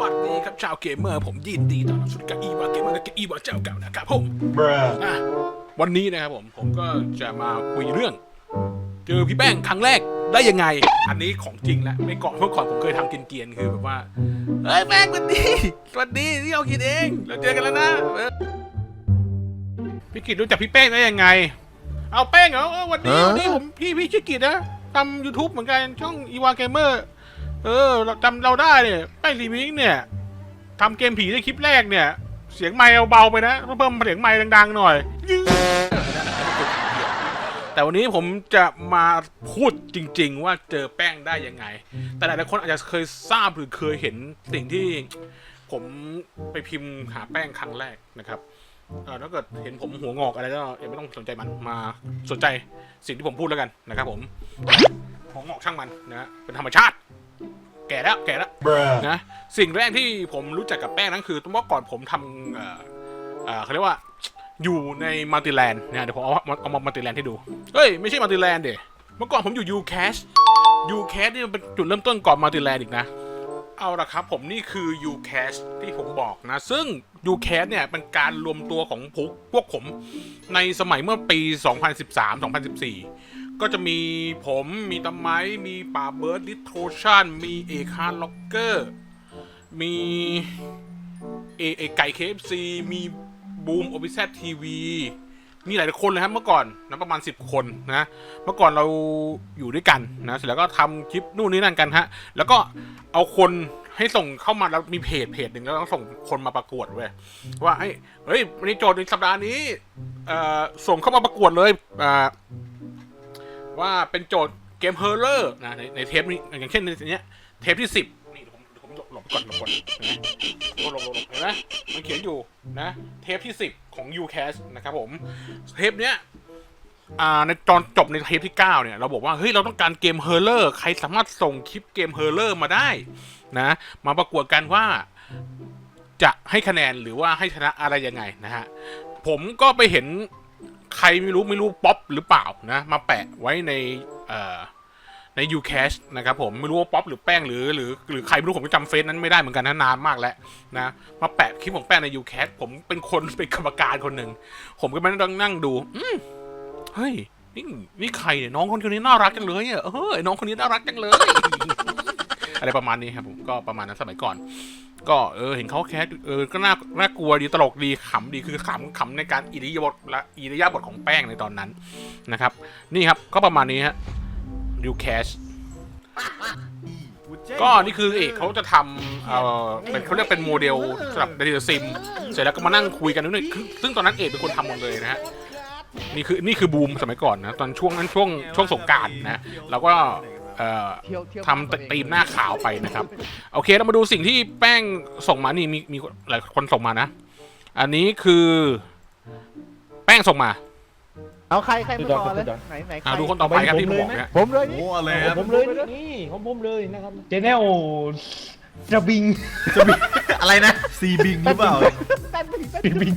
วัสดีครับชาวเกมเมอร์ผมยินดีต้อนรับสู่กับอีวาเกมเมอร์กับอีวาเจ้าเก่านะครับผม Bruh. อะวันนี้นะครับผมผมก็จะมาคุยเรื่อง เจอพี่แป้งครั้งแรกได้ยังไง อันนี้ของจริงแล้วไม่ก่อนเมื่อก่อนผมเคยทำเกรียนๆคือแบบว่าเฮ้ยแป้งสวัสดีสวัสดีที่เราคิดเองเราเจอกันแล้วนะเออพี่กิตรู้จักพี่แป้งได้ยังไง เอาแป้งเหรอเออวันนี้วันนี้ผมพี่พี่ชื่อกิตนะทำ YouTube เหมือนกันช่องอีวาเกมเมอร์ เออเราจำเราได้เนี่ยแป้งรีมิกเนี่ยทำเกมผีในคลิปแรกเนี่ย เสียงไมค์เอาเบาไปนะเพิ่มเสียงไมค์ดังๆหน่อย แต่วันนี้ผมจะมาพูดจริง ๆ ว่าเจอแป้งได้ยังไง แต่หลายๆคนอาจจะเคยทราบหรือเคยเห็นสิ่งที่ผมไปพิมพ์หาแป้งครั้งแรกนะครับเออถ้าเกิดเห็นผมหัวงอกอะไรก็อย่าไม่ต้องสนใจมันมาสนใจสิ่งที่ผมพูดแล้วกันนะครับผมหัวงอกช่างมันนะเป็นธรรมชาติ แก่แล้วแก่แล้ว Bruh. นะสิ่งแรกที่ผมรู้จักกับแป้งนั้นคือเมื่อก่อนผมทำเอ่อเอ่อเขาเรียกว่าอยู่ในมัลติแลนด์นะเดี๋ยวผมเอาเอามามัลติแลนด์ให้ดู เฮ้ย ไม่ใช่มัลติแลนด์เดเมื่อก่อนผมอยู่ Ucash Ucash นี่มันเป็นจุดเริ่มต้นก่อนมัลติแลนด์อีกนะ เอาละครับผมนี่คือ Ucash ที่ผมบอกนะ ซึ่ง Ucash เนี่ยเป็นการรวมตัวของพวกพวกผมในสมัยเมื่อปี 2013-2014 ก็จะมีผมมีตะไม้มีป่าเบิร์ดดิทโทชันมีเอคาล็อกเกอร์ มีเอเอไก่เคฟซีมีบูมโอปิเซตทีวีมีหลายคนเลยครับเมื่อก่อนนะประมาณ 10 คนนะเมื่อก่อนเราอยู่ด้วยกันนะเสร็จแล้วก็ทำคลิปนู่นนี่นั่นกันฮะแล้วก็เอาคนให้ส่งเข้ามาแล้วมีเพจเพจหนึ่งแล้วต้องส่งคนมาประกวดเว้ยว่าเฮ้ยเฮ้ยวันนี้โจทย์ในสัปดาห์นี้เออส่งเข้ามาประกวดเลยอ่า ว่าเป็นโจทย์เกมเฮอร์เลอร์นะในในเทปนี้อย่างเช่นในเนี้ยเทปที่สิบนี่ผมผมหลบก่อนหลบก่อนเห็นไหมหลบหลบหลบเห็นไหมมันเขียนอยู่นะ เทปที่สิบของ UCAS นะครับผม เทปเนี้ยอ่าในตอนจบในเทปที่ 9 เนี่ย เราบอกว่า เฮ้ย เราต้องการเกมเฮอร์เลอร์ใครสามารถส่งคลิปเกมเฮอร์เลอร์มาได้นะ มาประกวดกันว่าจะให้คะแนนหรือว่าให้ชนะอะไรยังไงนะฮะ ผมก็ไปเห็น ใครไม่รู้ไม่รู้ป๊อปหรือเปล่านะ มาแปะไว้ในเอ่อใน Ucash นะครับผมไม่รู้ว่าป๊อปหรือแป้งหรือหรือหรือใครไม่รู้ผมก็จำเฟซนั้นไม่ได้เหมือนกันนะนานมากแล้วนะมาแปะคลิปของแป้งใน Ucash ผมเป็นคนเป็นกรรมการคนหนึ่งผมก็มานั่งนั่งดูอืมเฮ้ยนี่นี่ใครเนี่ยน้องคนนี้น่ารักจังเลยอะเฮ้ยน้องคนนี้น่ารักจังเลย อะไรประมาณนี้ครับผมก็ประมาณนั้นสมัยก่อน ก็เออเห็นเขาแคสเออก็น่าน่ากลัวดีตลกดีขำดีคือขำขำในการอิริยาบถและอิริยาบถของแป้งในตอนนั้นนะครับ นี่ครับก็ประมาณนี้ฮะดูแคชก็นี่คือเอกเขาจะทำเออเป็นเขาเรียกเป็นโมเดลสำหรับเดลิซิม เสร็จแล้วก็มานั่งคุยกันด้วยคือซึ่งตอนนั้นเอกเป็นคนทำหมดเลยนะฮะนี่คือนี่คือบูมสมัยก่อนนะตอนช่วงนั้นช่วงช่วงสงการนะเราก็ เอ่อทำตีมหน้าขาวไปนะครับ โอเคเรามาดูสิ่งที่แป้งส่งมานี่มีมีหลายคนส่งมานะ อันนี้คือแป้งส่งมาเอาใครใครมาต่อสุเลดยยอดไหนไหนใครอ่าดูคนต่อไปครับที่ผมบอกเนี่ยผมเลยโอ้นี่อะไรขคอรับงผมเลยนี่ของผมเลยนะครับเจเนลสบิงอะไรนะซีบิงหรือเปล่าแป้นไปถึงแป้นสบิง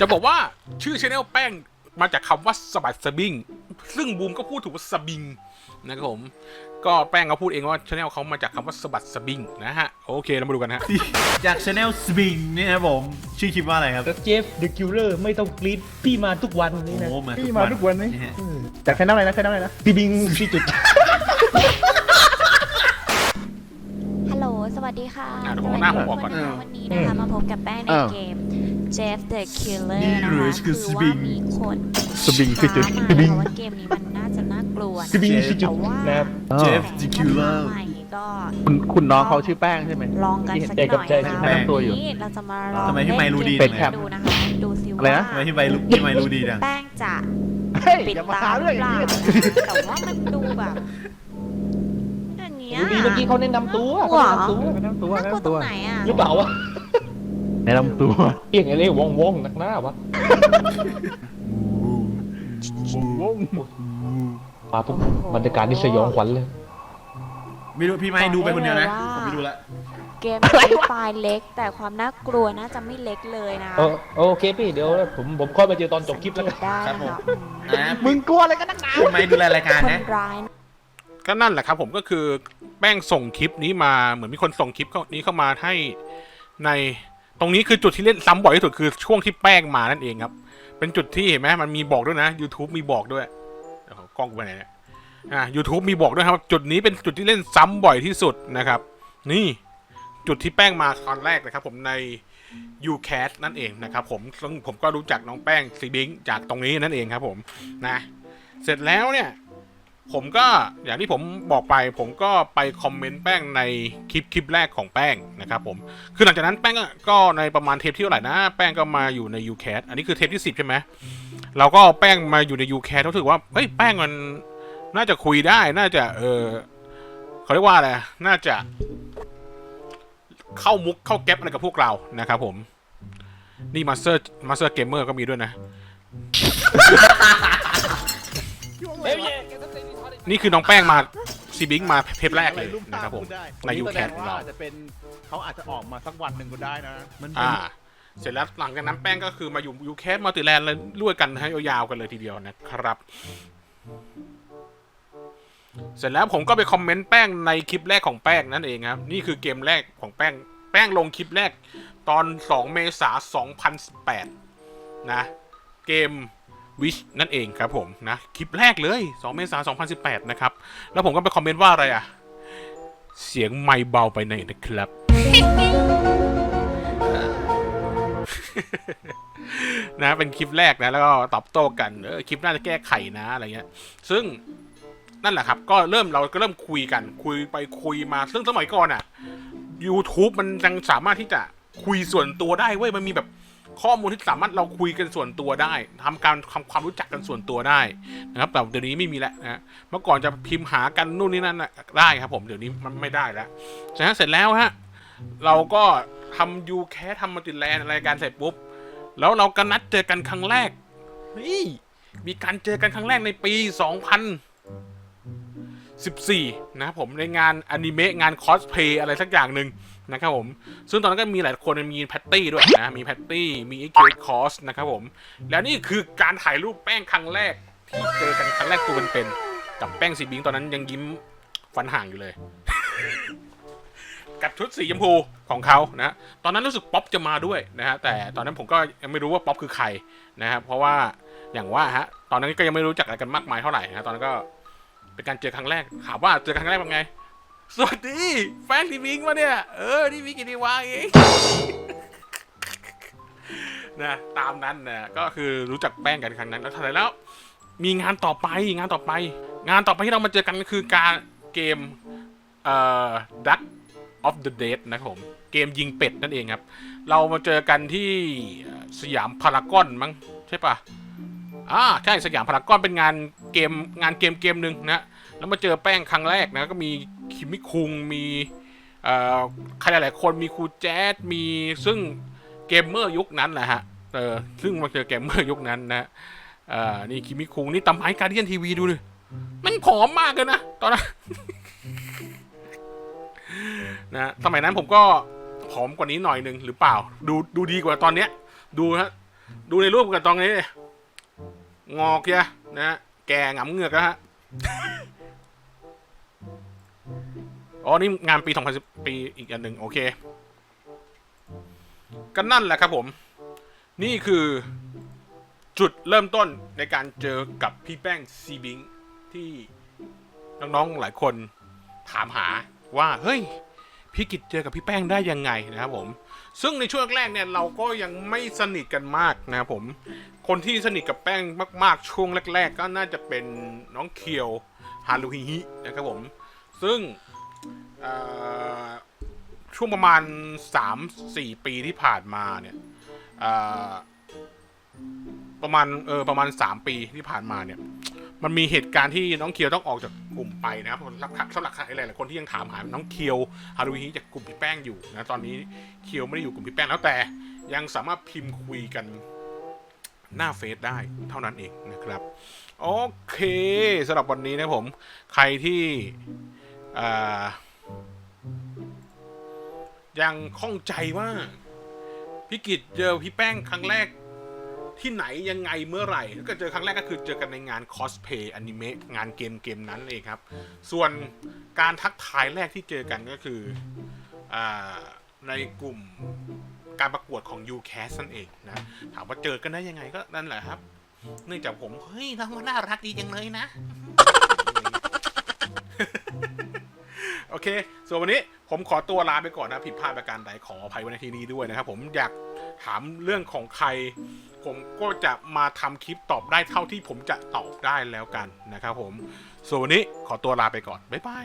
จะบอกว่าชื่อช anel แป้ง มาจากคำว่าสบัดสบิงซึ่งบูมก็พูดถูกว่าสบิงนะครับผมก็แป้งเขาพูดเองว่าช anel เขามาจากคำว่าสบัดสบิงนะฮะ โอเค เรามาดูกันฮะ จากช anel สบิงเนี่ยครับผม ชื่อคลิปว่าอะไรครับเจฟเดอะคิลเลอร์ไม่ต้องกรีดพี่มาทุกวันนี่นะโอ้มาพี่มาทุกวันนี่ฮะจากแค่น้ำอะไรนะแค่น้ำอะไรนะพี่บิงพี่จุดฮัลโหลสวัสดีค่ะอะเดี๋ยวสผมวัสหน้าดีผมออกทุกก่คอนนนะคะวันนี้นะคะมาพบกับแป้งในอ้าวเกม Jeff the Killer นี่นะหรือคะคือคือสบิว่าง มีคนสบิงคือจุด ท้ามาเพราะว่าเกมนี้มันน่าจะน่ากลัวสบิงนะพี่จุแต่ดว่านะครับ เจฟ the killer ใหม่ก็ คุณคุณน้องเขาชื่อแป้งใช่ไหม ลองกันสักหใจน่กับอยใจนะแป้คะงตัวอยู่วันนี้เราจะมาลองทำไมพี่ไมค์รู้ดีเล่นจังเลยเกมดูนะคะดูซิอะไรว่านะ ทำไมพี่ใบรู้พี่ใบรู้ดีจังแป้งจะเฮ้ยปิดอย่ามาตาหาหเรื่รือองอเปย่างล่านี้นะแต่ว่ามันดูแบบอย่างเงี้ย ดูดีเมื่อกี้เขาแนะนำตัวเขาแนะนำตัวแนะนำตัวน่าแนะกลัวนำตรตัวงไหนอะหรือเปล่าวะ แนะนำตัว เอียงอะไรวองวองหนักหน้าวะวงมาปุ๊บบรรยากาศนี่สยองขวัญเลย ไม่รู้พี่ไม่ดูไปคนเดียวนะผมไม่ดูละเกมนี้ไฟล์เล็ก แต่ความน่ากลัวน่าจะไม่เล็กเลยนะเออโอเคพี่เดี๋ยวผมผมค่อยมาเจอตอนจบคลิปแล้วกันได้ครับนะผมคะอืมนะมึงกลัวอะไรกันนักหนาพี่ไม่ดูแลรายการคนนะร้ายนะก็นั่นแหละครับผมก็คือแป้งส่งคลิปนี้มาเหมือนมีคนส่งคลิปนี้เข้ามาให้ใน ตรงนี้คือจุดที่เล่นซ้ำบ่อยที่สุดคือช่วงที่แป้งมานั่นเองครับ เป็นจุดที่เห็นไหมมันมีบอกด้วยนะ YouTube มีบอกด้วยเดี๋ยวกล้องกูไปไหนเนี่ยอ่า YouTube มีบอกด้วยครับ จุดนี้เป็นจุดที่เล่นซ้ำบ่อยที่สุดนะครับ นี่จุดที่แป้งมาตอนแรกนะครับ ผมใน UCAT นั่นเองนะครับผมซึ่งผมก็รู้จักน้องแป้งซีบิงจากตรงนี้นั่นเองครับ ผมนะ เสร็จแล้วเนี่ย ผมก็อย่างที่ผมบอกไปผมก็ไปคอมเมนต์แป้งในคลิปคลิปแรกของแป้งนะครับผมคือหลังจากนั้นแป้งก็ก็ในประมาณเทปที่เท่าไหร่นะแป้งก็มาอยู่ใน UCAT อันนี้คือเทปที่ 10 ใช่ไหมเราก็เอาแป้งมาอยู่ใน UCAT รู้สึกว่าเฮ้ยแป้งมันน่าจะคุยได้น่าจะเออเขาเรียกว่าอะไรน่าจะเข้ามุกเข้าแก๊ปอะไรกับพวกเรานะครับผมนี่มาสเตอร์มาสเตอร์เกมเมอร์ก็มีด้วยนะ นี่คือน้องแป้งมาซีบิงมาเทปแรกเลยนะครับผมในนี่แสด UCAT งของว่าเราอาจจะเป็นเขาอาจจะออกมาสักวันหนึ่งก็ได้นะมันอ่าเสร็จแล้วหลังจากนั้นแป้งก็คือมาอยู่ยูแคสมัลติแลนด์เลยด้วยกันให้ยาวๆกันเลยทีเดียวนะครับ เสร็จแล้วผมก็ไปคอมเมนต์แป้งในคลิปแรกของแป้งนั่นเองครับ นี่คือเกมแรกของแป้ง แป้งลงคลิปแรกตอน 2 เมษายน2018 นะ เกม วิชนั่นเองครับผมนะคลิปแรกเลย 2 เมษายน 2018 นะครับ แล้วผมก็ไปคอมเมนต์ว่าอะไรอะเสียงไม่เบาไปหน่อยนะครับ นะเป็นคลิปแรกนะ แล้วก็ตอบโต้กันเออคลิปน่าจะแก้ไขนะอะไรเงี้ย ซึ่งนั่นแหละครับ ก็เริ่มเราก็เริ่มคุยกัน คุยไปคุยมา ซึ่งสมัยก่อนอะ YouTube มันยังสามารถที่จะคุยส่วนตัวได้เว้ยมันมีแบบ ข้อมูลที่สามารถเราคุยกันส่วนตัวได้ทำการทำความรู้จักกันส่วนตัวได้นะครับ แต่เดี๋ยวนี้ไม่มีแล้วนะเมื่อก่อนจะพิมพ์หากันนู่นนี่นั่นนะได้ครับ ผมเดี๋ยวนี้มันไม่ได้แล้วจากนั้นเสร็จแล้วฮะเราก็ทำยูแคสทำมาติแลนอะไรการเสร็จปุ๊บ แล้วเราก็นัดเจอกันครั้งแรกนี่มีการเจอกันครั้งแรกในปี 2014 นะครับผมในงานอนิเมะงานคอสเพย์อะไรสักอย่างหนึ่ง นะครับผม ซึ่งตอนนั้นก็มีหลายคนมีแพตตี้ด้วยนะ มีแพตตี้ มีเอ็กเคคอสนะครับผม แล้วนี่คือการถ่ายรูปแป้งครั้งแรก ที่เจอกันครั้งแรกตัวเป็นๆกับแป้งสีบิงตอนนั้นยังยิ้มฟันห่างอยู่เลย กับชุดสีชมพูของเขานะ ตอนนั้นรู้สึกป๊อปจะมาด้วยนะฮะ แต่ตอนนั้นผมก็ยังไม่รู้ว่าป๊อปคือใครนะครับ เพราะว่าอย่างว่าฮะ ตอนนั้นก็ยังไม่รู้จักอะไรกันมากมายเท่าไหร่นะตอนนั้นก็เป็นการเจอครั้งแรก ถามว่าเจอครั้งแรกเป็นไง สวัสดี แฟนที่วิงมาเนี่ย เออนี่วิกินีวาเองนะตามนั้นนะก็คือรู้จักแป้งกันครั้งนั้นแล้วเท่าไหร่แล้ว มีงานต่อไปงานต่อไป งานต่อไปที่เรามาเจอกันก็คือการเกมเอ่อ Duck of the Dead นะครับผมเกมยิงเป็ดนั่นเองครับ เรามาเจอกันที่สยามพารากอนมั้งใช่ปะอ่าใช่สยามพารากอนเป็นงานเกมงานเกมเกมหนึ่งนะแล้วมาเจอแป้งครั้งแรกนะก็มี คิมิคุงมีใครหลายๆคนมีครูแจ๊ดมีซึ่งเกมเมอร์ยุคนั้นแหละฮะเออซึ่งมาเจอเกมเมอร์ยุคนั้นนะเอ่อนี่คิมิคุงนี่ตำไม้การเดียนทีวีดูดิมันผอมมากเลยนะตอนนั้นนะสมัยนั้นผมก็ผอมกว่านี้หน่อยหนึ่งหรือเปล่า ดูดูดีกว่าตอนเนี้ย ดูฮะดูในรูปกับตอนนี้งอกเยะฮะแก่หงำเงือกแล้วฮะ อ๋อ นี่งานปี2010ปีอีกอันหนึ่งโอเค ก็นั่นแหละครับผม นี่คือจุดเริ่มต้นในการเจอกับพี่แป้งซีบิงที่น้องๆหลายคนถามหาว่า เฮ้ย พี่กิจเจอกับพี่แป้งได้ยังไงนะครับผม ซึ่งในช่วงแรกเนี่ยเราก็ยังไม่สนิทกันมากนะครับผม คนที่สนิทกับแป้งมากๆ ช่วงแรก ๆ ก็น่าจะเป็นน้องเคียวฮารุฮิฮินะครับผม ซึ่ง ช่วงประมาณ 3-4 ปีที่ผ่านมาเนี่ยประมาณเออประมาณ 3 ปีที่ผ่านมาเนี่ย มันมีเหตุการณ์ที่น้องเคียวต้องออกจากกลุ่มไปนะครับสำหรับสำหรับใครหลายๆคนที่ยังถามหาน้องเคียวฮารุฮิจากกลุ่มพี่แป้งอยู่นะตอนนี้เคียวไม่ได้อยู่กลุ่มพี่แป้งแล้วแต่ยังสามารถพิมพ์คุยกันหน้าเฟซได้เท่านั้นเองนะครับ โอเคสำหรับวันนี้นะผม ใครที่อ่า ยังข้องใจว่าพี่กิจเจอพี่แป้งครั้งแรกที่ไหนยังไงเมื่อไหร่ถ้าเกิดเจอครั้งแรกก็คือเจอกันในงานคอสเพย์อนิเมะงานเกมเกมนั้นเองครับ ส่วนการทักทายแรกที่เจอกันก็คืออาในกลุ่มการประกวดของ UCAS นั่นเองนะ ถามว่าเจอกันได้ยังไงก็นั่นแหละครับ เนื่องจากผม เฮ้ยน้องมันน่ารักดีจังเลยนะ โอเค ส่วนวันนี้ ผมขอตัวลาไปก่อนนะผิดพลาดประการใดขออภัยวัในทีนี้ด้วยนะครับผมอยากถามเรื่องของใคร ผมก็จะมาทำคลิปตอบได้เท่าที่ผมจะตอบได้แล้วกันนะครับผมส่วนวันนี้ขอตัวลาไปก่อนบ๊ายบาย